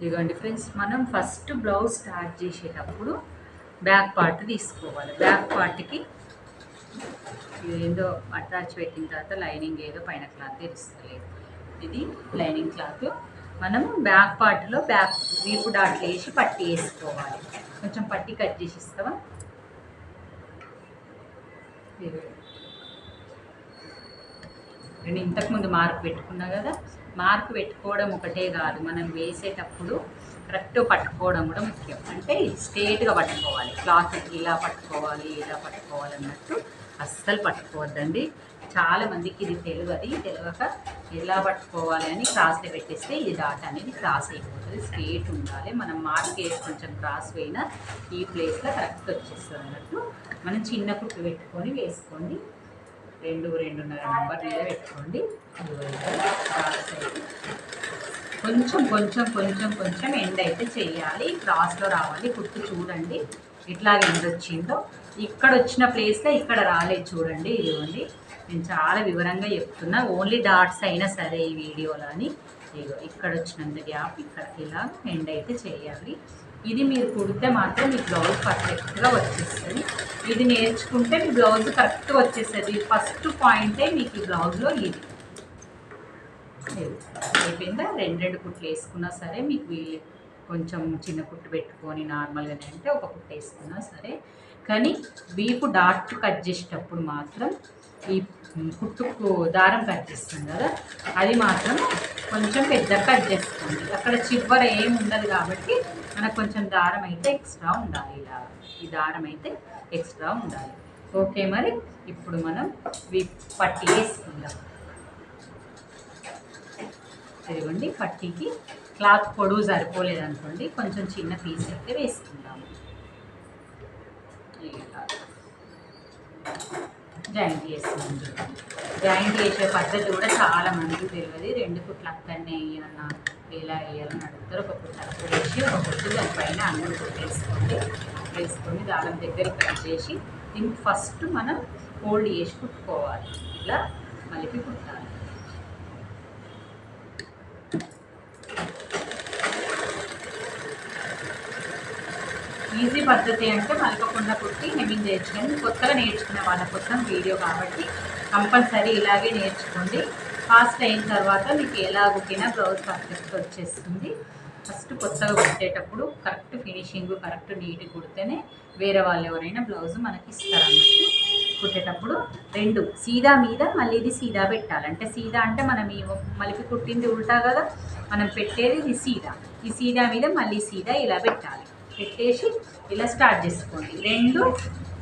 ఇదిగోండి ఫ్రెండ్స్ మనం first blouse start చేసేటప్పుడు బ్యాక్ పార్ట్ తీసుకోవాలి. బ్యాక్ పార్ట్కి ఏదో అటాచ్ పెట్టిన తర్వాత లైనింగ్ ఏదో పైన క్లాత్ తెలుస్తలేదు ఇది లైనింగ్ క్లాత్ మనం బ్యాక్ పార్ట్లో బ్యాక్ వీపు డాట్లు వేసి పట్టి వేసుకోవాలి. కొంచెం పట్టి కట్ చేసి ఇస్తావా? నేను ఇంతకుముందు మార్క్ పెట్టుకున్నా కదా? మార్క్ పెట్టుకోవడం ఒకటే కాదు. మనం వేసేటప్పుడు కరెక్ట్ పట్టుకోవడం కూడా ముఖ్యం. అంటే స్ట్రేట్గా పట్టుకోవాలి. క్లాత్ ఇలా పట్టుకోవాలి ఇలా పట్టుకోవాలి అన్నట్టు అస్సలు పట్టుకోవద్దండి. చాలా మందికి ఇది తెలియదు. తెలియక ఎలా పట్టుకోవాలి అని క్రాస్లో పెట్టేస్తే ఈ డాట్ అనేది క్రాస్ అయిపోతుంది. స్ట్రేట్ ఉండాలి. మనం మార్క్ వేసి కొంచెం క్రాస్ పోయినా ఈ ప్లేస్లో కరెక్ట్ వచ్చేస్తుంది అన్నట్టు మనం చిన్న కుట్టు పెట్టుకొని వేసుకోండి రెండు రెండున్నర నెంబర్ మీద పెట్టుకోండి. కొంచెం కొంచెం కొంచెం కొంచెం ఎండ్ అయితే చేయాలి. క్రాస్లో రావాలి. కుట్టు చూడండి. ఎట్లా ఎండ్ వచ్చిందో. ఇక్కడ వచ్చిన ప్లేస్లో ఇక్కడ రాలేదు చూడండి. ఇదిగోండి. నేను చాలా వివరంగా చెప్తున్నా. ఓన్లీ డాట్స్ అయినా సరే ఈ వీడియోలో అని. ఇదిగో ఇక్కడ వచ్చినంత గ్యాప్ ఇక్కడ ఇలా ఎండ్ అయితే చేయాలి. ఇది మీరు కుడితే మాత్రం మీ బ్లౌజ్ పర్ఫెక్ట్గా వచ్చేస్తుంది. ఇది నేర్చుకుంటే మీ బ్లౌజ్ కరెక్ట్ వచ్చేస్తుంది. ఫస్ట్ పాయింటే మీకు ఈ బ్లౌజ్లో ఇది. అయిపోయిందా? రెండు రెండు కుట్లు వేసుకున్నా సరే మీకు కొంచెం చిన్న కుట్టు పెట్టుకొని నార్మల్గానే అంటే ఒక కుట్టు వేసుకున్నా సరే. కానీ వీపు డాట్ కట్ చేసేటప్పుడు మాత్రం ఈ కుట్టుకు దారం కట్ చేస్తాం కదా అది మాత్రం కొంచెం పెద్ద కట్ చేసుకోండి అక్కడ చివర ఏం ఉండదు కాబట్టి మనకు కొంచెం దారం అయితే ఎక్స్ట్రా ఉండాలి ఇలా. ఈ దారం అయితే ఎక్స్ట్రా ఉండాలి. ఓకే మరి ఇప్పుడు మనం పట్టి వేసుకుందాం. తిరగండి పట్టీకి క్లాత్ పొడవు సరిపోలేదు అనుకోండి కొంచెం చిన్న పీస్ అయితే వేసుకుందాము జాయింట్ చేస్తున్నాం జాయింట్ చేసే పద్ధతి కూడా చాలా మందికి తెలియదు. రెండు కుట్లు అక్కడనే వేయాలన్నా ఎలా వేయాలని అడుగుతారు ఒక కుట్టు వేసి ఒక కుట్టు దానిపైన అన్నం వేసుకోండి. వేసుకొని దాని దగ్గర కట్ చేసి దీన్ని ఫస్ట్ మనం ఫోల్డ్ చేసి కుట్టుకోవాలి. ఇలా మలిపి కుట్టాలి. ఈజీ పద్ధతి అంటే మలకకుండా కుట్టి హెమ్మింగ్ చేయొచ్చు కొత్తగా నేర్చుకునే వాళ్ళ కోసం వీడియో కాబట్టి కంపల్సరీ ఇలాగే నేర్చుకోండి. ఫాస్ట్ అయిన తర్వాత మీకు ఎలా కుట్టినా బ్లౌజ్ పర్ఫెక్ట్ వచ్చేస్తుంది. ఫస్ట్ కొత్తగా కుట్టేటప్పుడు కరెక్ట్ ఫినిషింగ్ కరెక్ట్ నీట్గా కుడితేనే వేరే వాళ్ళు ఎవరైనా బ్లౌజ్ మనకి ఇస్తారు అన్నట్టు కుట్టేటప్పుడు రెండు సీదా మీద మళ్ళీ ఇది సీదా పెట్టాలి. అంటే సీదా అంటే మనం ఈ మలిపి కుట్టింది ఉల్టా కదా మనం పెట్టేది ఇది సీదా. ఈ సీదా మీద మళ్ళీ సీదా ఇలా పెట్టాలి. పెట్టేసి ఇలా స్టార్ట్ చేసుకోండి. రెండు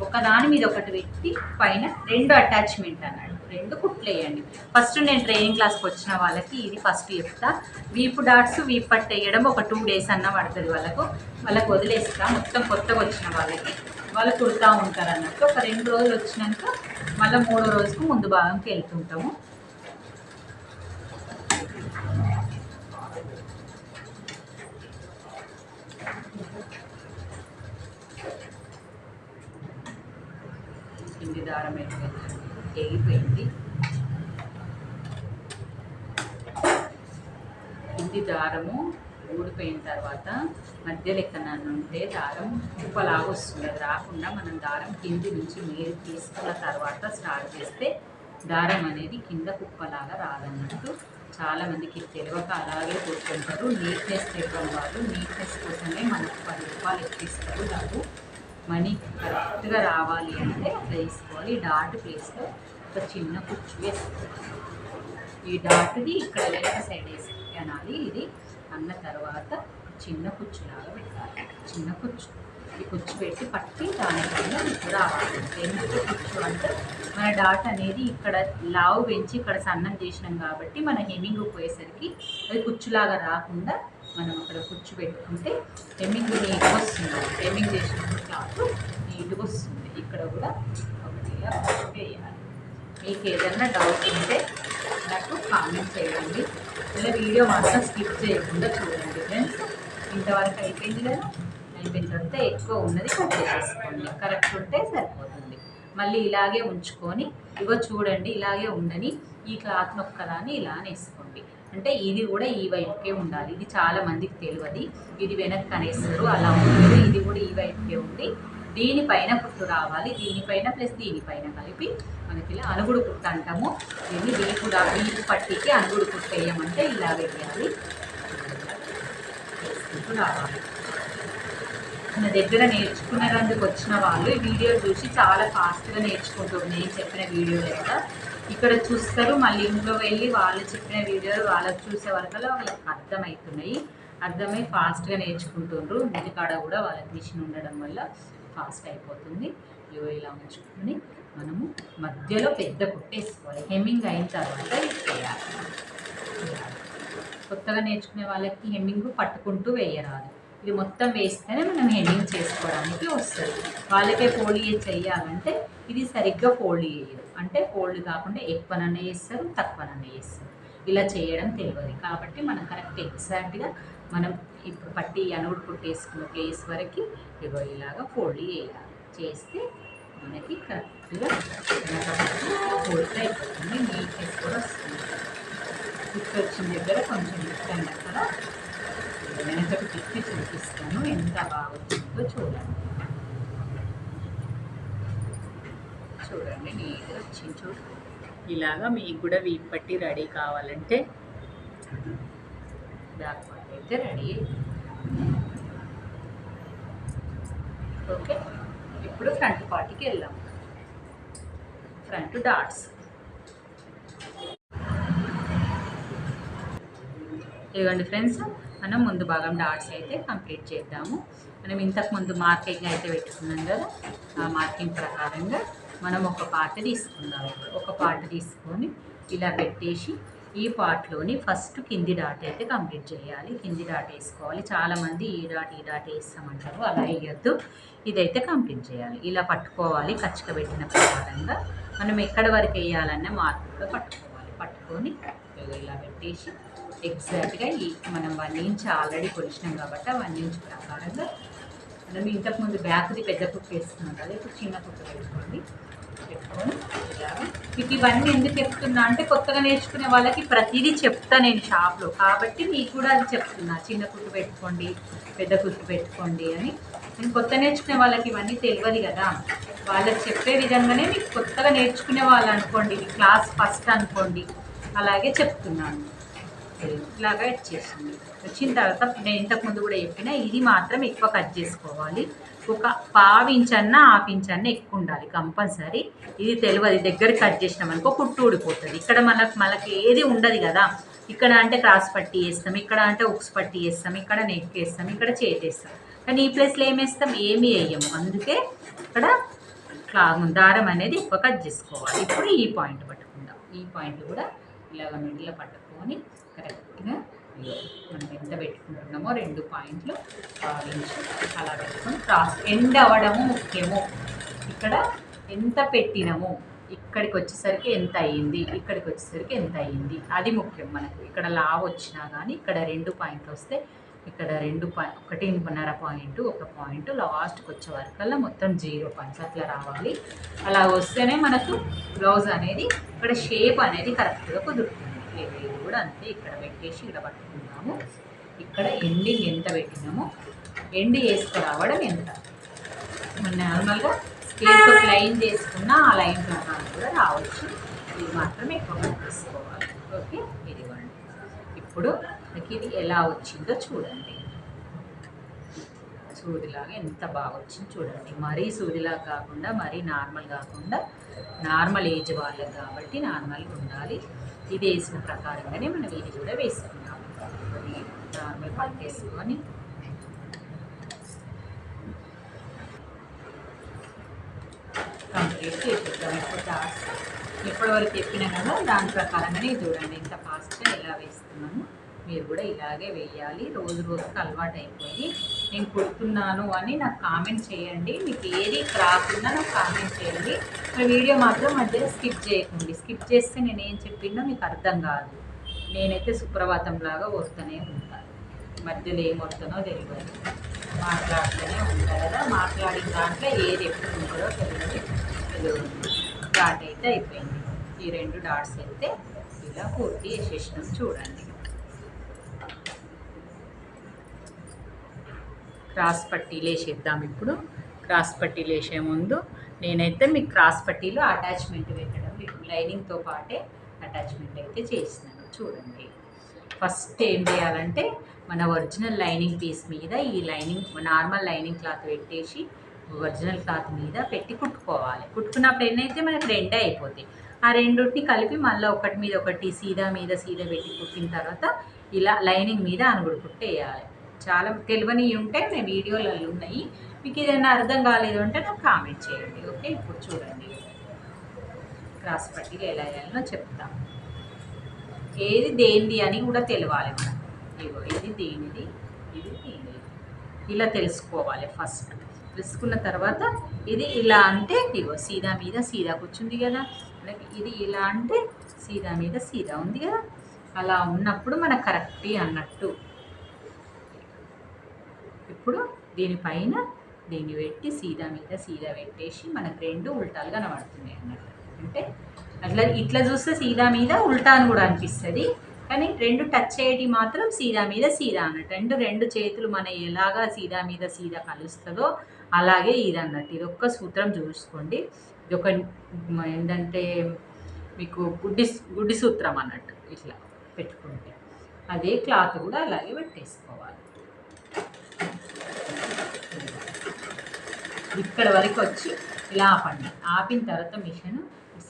ఒకదాని మీద ఒకటి పెట్టి పైన రెండు అటాచ్మెంట్ అన్నాడు రెండు కుట్లేయండి ఫస్ట్ నేను ట్రైనింగ్ క్లాస్కి వచ్చిన వాళ్ళకి ఇది ఫస్ట్ చెప్తా. వీపు డాట్స్ వీపు పట్టు వేయడం ఒక టూ డేస్ అన్న పడుతుంది వాళ్ళకు. వాళ్ళకి వదిలేస్తా. మొత్తం కొత్తగా వచ్చిన వాళ్ళకి. వాళ్ళు కుడతా ఉంటారు అన్నట్టు. ఒక రెండు రోజులు వచ్చినాక మళ్ళీ మూడో రోజుకు ముందు భాగంకి వెళ్తుంటాము. కింది దారం అయిపోయింది తెగిపోయింది కింది దారము ఊడిపోయిన తర్వాత మధ్య లెక్కన ఉంటే దారం ఉప్పలాగా వస్తుంది. అది రాకుండా మనం దారం కింది నుంచి మీరు తీసుకున్న తర్వాత స్టార్ట్ చేస్తే దారం అనేది కింద కుప్పలాగా రాదన్నట్టు చాలామందికి తెలియక అలాగే కూర్చుంటారు నీట్నెస్ తెలియని వాళ్ళు నీట్నెస్ కోసమే మనకు పది రూపాయలు ఎక్కిస్తారు. డబ్బు మనీ కరెక్ట్గా రావాలి అంటే అట్లా వేసుకోవాలి ఈ డాట్ ప్లేస్లో ఒక చిన్న కుచ్చు వేసుకోవాలి. ఈ డాట్ది ఇక్కడ వెనక సైడ్ వేసి అనాలి. ఇది అన్న తర్వాత చిన్న కుచ్చులాగా పెట్టాలి. చిన్న కుచ్చు ఈ కుచ్చు పెట్టి పట్టి దానిపైన ఇప్పుడు రావాలి. ఎందుకు కుచ్చు అంటే మన డాట్ అనేది ఇక్కడ లావు పెంచి ఇక్కడ సన్నం చేసినాం కాబట్టి మన హెమింగ్ పోయేసరికి అది కుచ్చులాగా రాకుండా మనం అక్కడ కూర్చోబెట్టుకుంటే హెమ్మింగ్ నీట్గా వస్తుంది. హెమ్మింగ్ చేసిన క్లాత్ నీట్గా వస్తుంది. ఇక్కడ కూడా ఒకటి వేయాలి. మీకు ఏదైనా డౌట్ ఉంటే నాకు కామెంట్ చేయండి. ఇలా వీడియో మాత్రం స్కిప్ చేయకుండా చూడండి ఫ్రెండ్స్ ఇంతవరకు అయిపోయింది కదా? అయిపోయిన తర్వాత ఎక్కువ ఉన్నది కట్ చేసేసుకోండి. కరెక్ట్ ఉంటే సరిపోతుంది. మళ్ళీ ఇలాగే ఉంచుకొని ఇగో చూడండి ఇలాగే ఉండని ఈ క్లాత్ నొక్కదాన్ని ఇలా అంటే ఇది కూడా ఈ వైపుకే ఉండాలి. ఇది చాలా మందికి తెలియదు. ఇది వెనక్కి అనేస్తారు అలా ఉండదు. ఇది కూడా ఈ వైపుకే ఉంది. దీనిపైన కుట్టు రావాలి. దీనిపైన ప్లస్ దీనిపైన కలిపి మనకి ఇలా అనుగుడు కుట్టు అంటాము. దీన్ని వీపు వీపు పట్టికి అనుగుడు కుట్టు వేయమంటే ఇలా వేయాలి. వేసుకుంటూ రావాలి. మన దగ్గర నేర్చుకునేందుకు వచ్చిన వాళ్ళు ఈ వీడియో చూసి చాలా ఫాస్ట్గా నేర్చుకుంటుంది నేను చెప్పిన వీడియో లేదా ఇక్కడ చూస్తారు మళ్ళీ ఇంట్లో వెళ్ళి వాళ్ళు చెప్పిన వీడియోలు వాళ్ళకి చూసే వరకల్లా వాళ్ళకి అర్థమవుతున్నాయి అర్థమై ఫాస్ట్గా నేర్చుకుంటుండ్రు. ఇంటి కాడ కూడా వాళ్ళకి మిషన్ ఉండడం వల్ల ఫాస్ట్ అయిపోతుంది. ఇవి ఇలా ఉంచుకొని మనము మధ్యలో పెద్ద కుట్టేసుకోవాలి. హెమ్మింగ్ అయిన తర్వాత చేయాలి కొత్తగా నేర్చుకునే వాళ్ళకి హెమ్మింగ్ పట్టుకుంటూ వేయరాదు. ఇది మొత్తం వేస్తేనే మనం హెమ్మింగ్ చేసుకోవడానికి వస్తుంది. వాళ్ళకే ఫోల్డ్ చేయాలంటే చెయ్యాలంటే ఇది సరిగ్గా ఫోల్డ్ చేయరు. అంటే ఫోల్డ్ కాకుండా ఎక్కువనన్నా చేస్తారు తక్కువనన్నా చేస్తారు. ఇలా చేయడం తెలియదు. కాబట్టి మనం కరెక్ట్ ఎగ్జాక్ట్గా మనం ఇప్పుడు పట్టి అనుగుడు కుట్టేసుకున్న ప్లేస్ వరకు ఇగో ఇలాగా ఫోల్డ్ చేయాలి. చేస్తే మనకి కరెక్ట్గా ఫోల్డ్ అయిపోతుంది. నీట్నెస్ కూడా వస్తుంది. కుట్టు వచ్చిన దగ్గర కొంచెం ఇష్టంగా అక్కడ. వెనకటి తిప్పి చూపిస్తాను. ఎంత బాగా చూడండి. చూడండి నీట్గా చూడు ఇలాగా మీకు కూడా వీపు పట్టి రెడీ కావాలంటే బ్యాక్ పార్ట్ అయితే రెడీ. ఓకే? ఇప్పుడు ఫ్రంట్ పార్ట్కి వెళ్దాం. Front dots. ఇదిగోండి ఫ్రెండ్స్ మనం ముందు భాగం డాట్స్ అయితే కంప్లీట్ చేద్దాము. మనం ఇంతకు ముందు మార్కింగ్ అయితే పెట్టుకున్నాం కదా ఆ మార్కింగ్ ప్రకారంగా. మనం ఒక పార్ట్ తీసుకుందాం. ఒక పార్ట్ తీసుకొని ఇలా పెట్టేసి ఈ పార్ట్లోని ఫస్ట్ కింది డాట్ అయితే కంప్లీట్ చేయాలి. కింది డాట్ వేసుకోవాలి. చాలామంది ఈ డాట్ ఈ డాట్ వేస్తామంటారు. అలా వేయద్దు. ఇదైతే కంప్లీట్ చేయాలి. ఇలా పట్టుకోవాలి. కచ్చిక పెట్టిన ప్రకారంగా మనం ఎక్కడ వరకు వేయాలన్న మార్క్ కూడా పట్టుకోవాలి. పట్టుకొని ఇలా పెట్టేసి ఎగ్జాక్ట్గా ఈ మనం వన్ ఇంచ్ ఆల్రెడీ కొలిచినాం కాబట్టి ఆ వన్ ఇంచ్ ప్రకారంగా మనం ఇంతకుముందు బ్యాక్ది పెద్ద కుక్ వేస్తున్నాం కదా ఇప్పుడు చిన్న కుట్టు పెట్టుకోండి పెట్టుకొని మీకు ఇవన్నీ ఎందుకు చెప్తున్నా అంటే కొత్తగా నేర్చుకునే వాళ్ళకి ప్రతిదీ చెప్తా నేను షాప్లో. కాబట్టి మీకు కూడా అది చెప్తున్నా. చిన్న కుట్టు పెట్టుకోండి పెద్ద కుట్టు పెట్టుకోండి అని. నేను కొత్త నేర్చుకునే వాళ్ళకి ఇవన్నీ తెలియదు కదా. వాళ్ళకి చెప్పే విధంగానే మీకు కొత్తగా నేర్చుకునే వాళ్ళు అనుకోండి క్లాస్ ఫస్ట్ అనుకోండి. అలాగే చెప్తున్నాను. ఇలాగా వచ్చేసింది వచ్చిన తర్వాత నేను ఇంతకుముందు కూడా చెప్పిన ఇది మాత్రం ఎక్కువ కట్ చేసుకోవాలి. ఒక పావు ఇంచ్ అన్నా హాఫ్ ఇంచ్ అన్నా ఎక్కువ ఉండాలి కంపల్సరీ. ఇది తెలియదు దగ్గర కట్ చేసినాం అనుకో కుట్టు ఊడిపోతుంది. ఇక్కడ మనకు మనకి ఏది ఉండదు కదా. ఇక్కడ అంటే క్రాస్ పట్టి వేస్తాం ఇక్కడ అంటే ఉక్స్ పట్టి వేస్తాం ఇక్కడ నెక్ వేస్తాం ఇక్కడ చేతేస్తాం కానీ ఈ ప్లేస్లో ఏం వేస్తాం? ఏమీ వేయము. అందుకే ఇక్కడ క్లా దారం అనేది ఎక్కువ కట్ చేసుకోవాలి. ఇప్పుడు ఈ పాయింట్ పట్టుకుందాం. ఈ పాయింట్ కూడా ఇలాగ పట్టుకుందాం పెట్టుకొని కరెక్ట్గా మనం ఎంత పెట్టుకుంటున్నామో రెండు పాయింట్లు భావించి అలా పెట్టుకొని క్రాస్ ఎండ్ అవ్వడము ముఖ్యము. ఇక్కడ ఎంత పెట్టినము? ఇక్కడికి వచ్చేసరికి ఎంత అయ్యింది? ఇక్కడికి వచ్చేసరికి ఎంత అయ్యింది? అది ముఖ్యం మనకు. ఇక్కడ లావ్ వచ్చినా కానీ ఇక్కడ రెండు పాయింట్లు వస్తే ఇక్కడ రెండు పాయింట్ ఒకటిన్నర పాయింట్ ఒక పాయింట్ లాస్ట్కి వచ్చే వరకల్లా మొత్తం జీరో పాయింట్స్ అట్లా రావాలి. అలా వస్తేనే మనకు బ్లౌజ్ అనేది ఇక్కడ షేప్ అనేది కరెక్ట్గా కుదురుతుంది. కూడా అంతే. ఇక్కడ పెట్టేసి ఇక్కడ పట్టుకున్నాము. ఇక్కడ ఎండింగ్ ఎంత పెట్టినాము ఎండ్ చేసుకురావడం ఎంత? మన నార్మల్గా స్కేల్తో లైన్ చేసుకున్న ఆ లైన్ ప్రకారం కూడా రావచ్చు. ఇది మాత్రమే ఎక్కువ తీసుకోవాలి. ఓకే? ఇది ఇప్పుడు మనకి ఇది ఎలా వచ్చిందో చూడండి. సూదిలాగా ఎంత బాగా వచ్చింది చూడండి. మరీ సూదిలా కాకుండా మరీ నార్మల్ కాకుండా నార్మల్ ఏజ్ వాళ్ళకి కాబట్టి నార్మల్గా ఉండాలి. ఇది వేసిన ప్రకారంగానే మనం ఇది కూడా వేసుకున్నాము ఇది నార్మల్ పట్టేసుకొని కంప్లీట్ చేసేద్దాం ఇప్పుడు ఇప్పటివరకు చెప్పినా కదా దాని ప్రకారంగానే చూడండి ఇంత ఫాస్ట్గా ఎలా వేస్తాం మీరు కూడా ఇలాగే వేయాలి. రోజు రోజుకి అలవాటు అయిపోయి నేను కుడుతున్నాను అని నాకు కామెంట్ చేయండి. మీకు ఏది రాకుండా నాకు కామెంట్ చేయండి. నా వీడియో మాత్రం మధ్యలో స్కిప్ చేయకండి. స్కిప్ చేస్తే నేను ఏం చెప్పిందో మీకు అర్థం కాదు. నేనైతే సుప్రభాతం లాగా వస్తూనే ఉంటాను మధ్యలో ఏం వస్తానో తెలియదు మాట్లాడుతూనే ఉంటాను కదా. మాట్లాడిన దాంట్లో ఏది ఎప్పుడు ఉంటుందో తెలియదు తెలియదు డాట్ అయితే అయిపోయింది. ఈ రెండు డాట్స్ అయితే ఇలా పూర్తి చేసేసినాం. చూడండి. క్రాస్ పట్టీలు వేసేద్దాం ఇప్పుడు. క్రాస్ పట్టీలు వేసే ముందు నేనైతే మీకు క్రాస్ పట్టీలో అటాచ్మెంట్ పెట్టడం మీకు లైనింగ్తో పాటే అటాచ్మెంట్ అయితే చేసినాను చూడండి. ఫస్ట్ ఏం చేయాలంటే మన ఒరిజినల్ లైనింగ్ పీస్ మీద ఈ లైనింగ్ నార్మల్ లైనింగ్ క్లాత్ పెట్టేసి ఒరిజినల్ క్లాత్ మీద పెట్టి కుట్టుకోవాలి. కుట్టుకున్నప్పుడు ఏంటంటే మనకు రెండే అయిపోతాయి. ఆ రెండుని కలిపి మళ్ళీ ఒకటి మీద ఒకటి సీదా మీద సీదా పెట్టి కుట్టిన తర్వాత ఇలా లైనింగ్ మీద అనుగుడు కుట్టేయాలి. చాలా తెలియని ఉంటే నేను వీడియోలలో ఉన్నాయి. మీకు ఏదైనా అర్థం కాలేదు అంటే నాకు కామెంట్ చేయండి ఓకే? ఇప్పుడు చూడండి. క్రాస్ పట్టీలు ఎలా వేయాలనో చెప్తాం. ఏది దేనిది అని కూడా తెలియాలి మనం. ఇగో ఇది దేనిది? ఇది దేనిది? ఇలా తెలుసుకోవాలి ఫస్ట్. తెలుసుకున్న తర్వాత ఇది ఇలా అంటే ఇగో సీదా మీద సీదా కూర్చుంది కదా. మనకి ఇది ఇలా అంటే సీదా మీద సీదా ఉంది కదా. అలా ఉన్నప్పుడు మన కరెక్ట్ అన్నట్టు. ఇప్పుడు దీనిపైన దీన్ని పెట్టి సీదా మీద సీదా పెట్టేసి మనకు రెండు ఉల్టాలు కనబడుతున్నాయి అన్నట్టు అంటే అట్లా ఇట్లా చూస్తే సీదా మీద ఉల్టా అని కూడా అనిపిస్తుంది. కానీ రెండు టచ్ చేయటి మాత్రం సీదా మీద సీదా అన్నట్టు. రెండు రెండు చేతులు మన ఎలాగా సీదా మీద సీదా కలుస్తుందో అలాగే ఇది అన్నట్టు ఇది ఒక్క సూత్రం చూసుకోండి. ఇది ఒక ఏంటంటే మీకు గుడ్డి గుడ్డి సూత్రం అన్నట్టు ఇట్లా పెట్టుకుంటే. అదే క్లాత్ కూడా అలాగే పెట్టేసుకోవాలి. ఇక్కడ వరకు వచ్చి ఇలా ఆపండి. ఆపిన తర్వాత మిషన్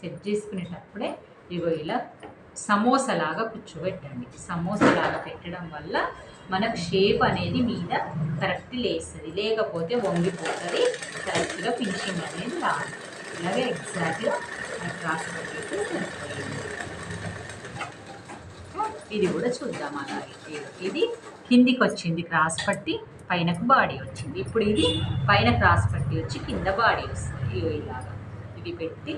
సెట్ చేసుకునేటప్పుడే ఇగో ఇలా సమోసాలాగా కూర్చోబెట్టండి. సమోసాలాగా పెట్టడం వల్ల మనకు షేప్ అనేది మీద కరెక్ట్ లేస్తుంది. లేకపోతే వంగిపోతుంది. కరెక్ట్గా ఫినిషింగ్ అనేది రాదు. ఇలాగే ఎగ్జాక్ట్గా క్రాస్ పెట్టేసి సరిపోయింది. ఇది కూడా చూద్దాం అలాగే. ఇది- ఇది కిందికి వచ్చింది క్రాస్ పట్టి. పైనకు బాడీ వచ్చింది. ఇప్పుడు ఇది పైన క్రాస్ పట్టి వచ్చి కింద బాడీ వస్తుంది. ఇలాగా. ఇది పెట్టి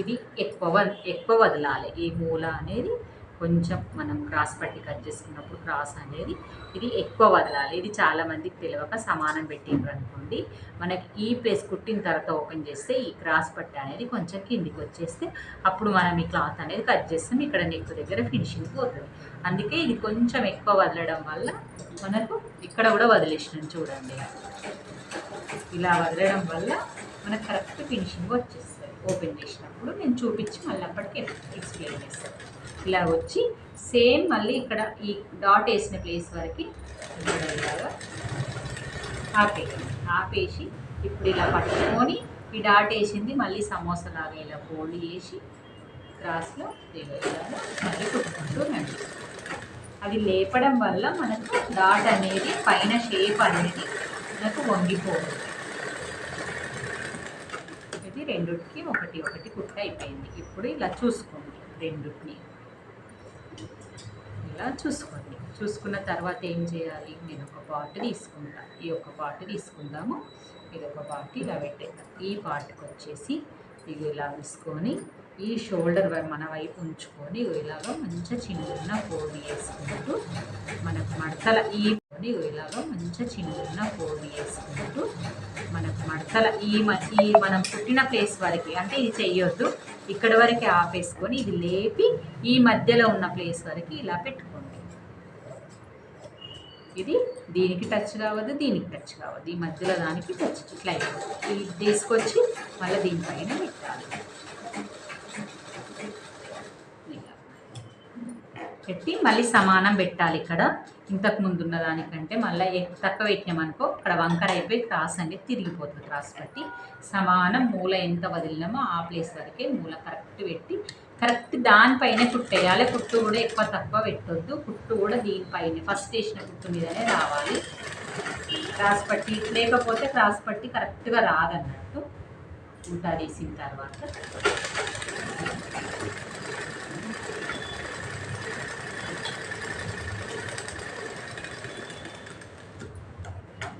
ఇది ఎక్కువ ఎక్కువ వదలాలి. ఈ మూల అనేది కొంచెం మనం క్రాస్ పట్టి కట్ చేసుకున్నప్పుడు క్రాస్ అనేది ఇది ఎక్కువ వదలాలి. ఇది చాలామందికి తెలియక సమానం పెట్టిండ్రు అనుకోండి. మనకి ఈ ప్లేస్ కుట్టిన తర్వాత ఓపెన్ చేస్తే ఈ క్రాస్ పట్టి అనేది కొంచెం కిందికి వచ్చేస్తే అప్పుడు మనం ఈ క్లాత్ అనేది కట్ చేస్తాం. ఇక్కడ నెక్ దగ్గర ఫినిషింగ్ పోతుంది. అందుకే ఇది కొంచెం ఎక్కువ వదలడం వల్ల మనకు ఇక్కడ కూడా వదిలేసినాం చూడండి. ఇలా వదలడం వల్ల మనకు కరెక్ట్ ఫినిషింగ్ వచ్చేస్తుంది. ఓపెన్ చేసినప్పుడు నేను చూపించి మళ్ళీ అప్పటికి ఎక్స్ప్లెయిన్ చేస్తాను. ఇలా వచ్చి సేమ్ మళ్ళీ ఇక్కడ ఈ డాట్ వేసిన ప్లేస్ వరకు ఇక్కడ ఇలాగా ఆపేసి ఇప్పుడు ఇలా పట్టుకొని ఈ డాట్ వేసింది మళ్ళీ సమోసా లాగా ఇలా ఫోల్డ్ చేసి క్రాస్లో ఇలా మళ్ళీ కుట్టుకుంటూ రండి అది లేపడం వల్ల మనకు డాట్ అనేది పైన షేప్ అనేది మనకు వంగిపోతుంది. ఇది రెండుకి ఒకటి ఒకటి కుట్ట అయిపోయింది. ఇప్పుడు ఇలా చూసుకోండి రెండుని. ఇలా చూసుకోండి. చూసుకున్న తర్వాత ఏం చేయాలి? నేను ఒక పార్ట్ తీసుకుంటా. ఈ ఒక పార్ట్ తీసుకుందాము. ఇది ఒక పార్ట్ ఇలా పెట్టేద్దాం. ఈ పార్ట్కి వచ్చేసి ఇది ఇలా తీసుకొని ఈ షోల్డర్ మన వైపు ఉంచుకొని ఇలాగా మంచిగా చిన్న ఫోల్డ్ చేసుకుంటూ మనకు మడతల ఈ ఇలాగా మంచిగా చిన్న ఫోల్డ్ చేసుకుంటూ మనకు మడతల ఈ మ- ఈ మనం పుట్టిన ప్లేస్ వరకు అంటే ఇది చెయ్యొద్దు. ఇక్కడ వరకు ఆపేసుకొని ఇది లేపి ఈ మధ్యలో ఉన్న ప్లేస్ వరకు ఇలా పెట్టుకోండి. ఇది దీనికి టచ్ కావద్దు దీనికి టచ్ కావద్దు. ఈ మధ్యలో దానికి టచ్ ఇట్లా అయిపోతుంది. ఇది తీసుకొచ్చి మళ్ళీ దీనిపైన పెట్టాలి. పెట్టి మళ్ళీ సమానం పెట్టాలి ఇక్కడ. ఇంతకు ముందు ఉన్న దానికంటే మళ్ళీ తక్కువ పెట్టినామనుకో ఇక్కడ వంకర అయిపోయి క్రాస్ అనేది తిరిగిపోతుంది క్రాస్ పట్టి. సమానం మూల ఎంత వదిలినామో ఆ ప్లేస్ వరకే మూల కరెక్ట్ పెట్టి కరెక్ట్ దానిపైనే కుట్టేయాలి. కుట్టు కూడా ఎక్కువ తక్కువ పెట్టొద్దు. కుట్టు కూడా దీనిపైనే ఫస్ట్ వేసిన కుట్టు మీదనే రావాలి. క్రాస్ పట్టి లేకపోతే క్రాస్ పట్టి కరెక్ట్గా రాదన్నట్టు. ఉల్టా తీసిన తర్వాత.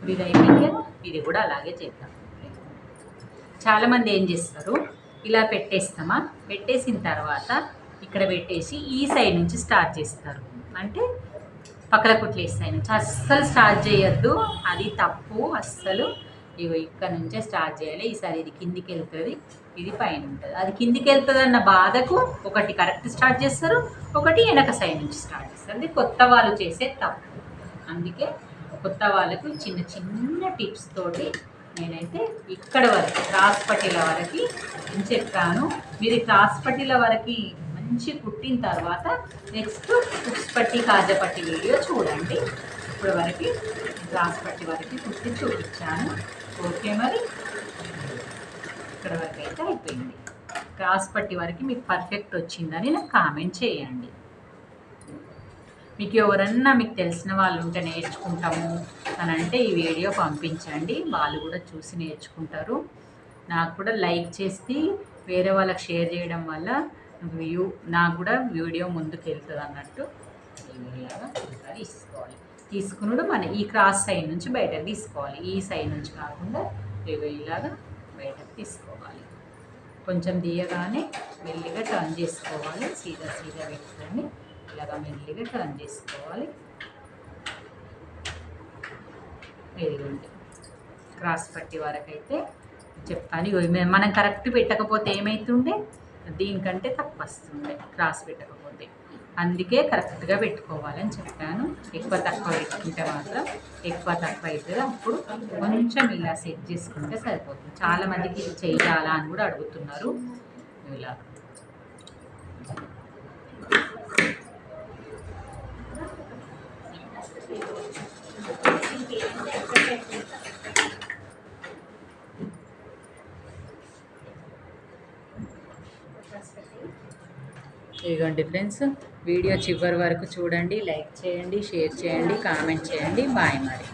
ఇది అయిపోయింది. ఇది కూడా అలాగే చేద్దాం. చాలామంది ఏం చేస్తారు? ఇలా పెట్టేస్తామా? పెట్టేసిన తర్వాత ఇక్కడ పెట్టేసి ఈ సైడ్ నుంచి స్టార్ట్ చేస్తారు. అంటే పక్కల కుట్లేసి సైడ్ నుంచి. అస్సలు స్టార్ట్ చేయొద్దు. అది తప్పు. అస్సలు ఇగో ఇక్కడ నుంచే స్టార్ట్ చేయాలి. ఈసారి ఇది కిందికి వెళ్తుంది. ఇది పైన ఉంటుంది. అది కిందికి వెళ్తుంది అన్న బాధకు ఒకటి కరెక్ట్ స్టార్ట్ చేస్తారు. ఒకటి వెనక సైడ్ నుంచి స్టార్ట్ చేస్తారు. అది కొత్త వాళ్ళు చేసే తప్పు. అందుకే కొత్త వాళ్ళకు చిన్న చిన్న టిప్స్ తోటి నేనైతే ఇక్కడ వరకు క్రాస్ పట్టీల వరకు నేను చెప్తాను మీరు క్రాస్ పట్టీల వరకు మంచి కుట్టిన తర్వాత నెక్స్ట్ కుక్స్ పట్టి కాజా పట్టి వీడియో చూడండి. ఇప్పుడు వరకు క్రాస్ పట్టి వరకు కుట్టి చూపించాను. ఓకే మరి? ఇక్కడ వరకు అయితే అయిపోయింది. క్రాస్ పట్టి వరకు మీకు పర్ఫెక్ట్ వచ్చిందని నాకు కామెంట్ చేయండి. మీకు ఎవరన్నా మీకు తెలిసిన వాళ్ళు ఉంటే నేర్చుకుంటాము అని అంటే ఈ వీడియో పంపించండి. వాళ్ళు కూడా చూసి నేర్చుకుంటారు. నాకు కూడా లైక్ చేసి వేరే వాళ్ళకి షేర్ చేయడం వల్ల వ్యూ నాకు కూడా వీడియో ముందుకు వెళ్తుంది అన్నట్టు. తీసుకోవాలి. తీసుకున్నాడు మన ఈ క్రాస్ సైడ్ నుంచి బయటకు తీసుకోవాలి. ఈ సైడ్ నుంచి కాకుండా ఇలాగా బయటకు తీసుకోవాలి. కొంచెం తీయగానే మెల్లిగా టర్న్ చేసుకోవాలి. సీదా సీదా పెట్టుకొని ఇలాగ మెల్లిగా టర్న్ చేసుకోవాలి. క్రాస్ పట్టి వరకు అయితే చెప్పాను మనం కరెక్ట్ పెట్టకపోతే ఏమవుతుండే దీనికంటే తక్కువ వస్తుండే క్రాస్ పెట్టకపోతే. అందుకే కరెక్ట్గా పెట్టుకోవాలని చెప్పాను. ఎక్కువ తక్కువ పెట్టుకుంటే మాత్రం ఎక్కువ తక్కువ అవుతుంది అప్పుడు కొంచెం ఇలా సెట్ చేసుకుంటే సరిపోతుంది. చాలా మందికి ఇది చేయాలా అని కూడా అడుగుతున్నారు. ఇలా. ఇదిగోండి ఫ్రెండ్స్ వీడియో చివరి వరకు చూడండి లైక్ చేయండి షేర్ చేయండి కామెంట్ చేయండి. బాయ్ మరి.